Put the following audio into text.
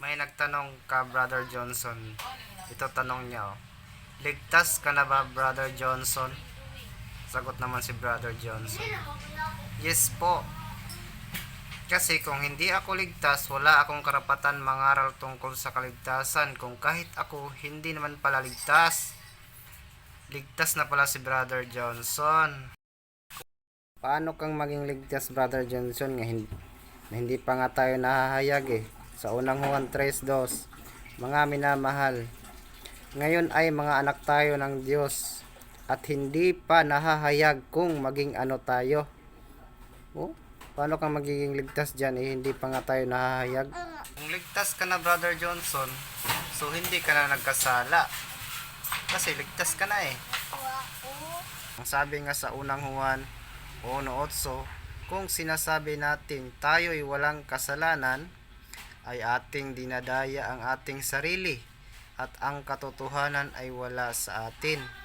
May nagtanong ka, Brother Johnson. Ito tanong niya, oh. Ligtas ka na ba, Brother Johnson? Sagot naman si Brother Johnson. Yes po. Kasi kung hindi ako ligtas, wala akong karapatan mangaral tungkol sa kaligtasan kung kahit ako hindi naman pala ligtas. Ligtas na pala si Brother Johnson. Paano kang maging ligtas, Brother Johnson, nga hindi, hindi pa nga tayo nahahayag eh. Sa unang Juan 3.2, mga minamahal, ngayon ay mga anak tayo ng Diyos at hindi pa nahahayag kung maging ano tayo. Oh, paano kang magiging ligtas dyan eh, hindi pa nga tayo nahahayag? Kung ligtas ka na, Brother Johnson, so hindi ka na nagkasala. Kasi ligtas ka na eh. Ang sabi nga sa unang Juan 1.8, kung sinasabi natin tayo'y walang kasalanan, ay ating dinadaya ang ating sarili at ang katotohanan ay wala sa atin.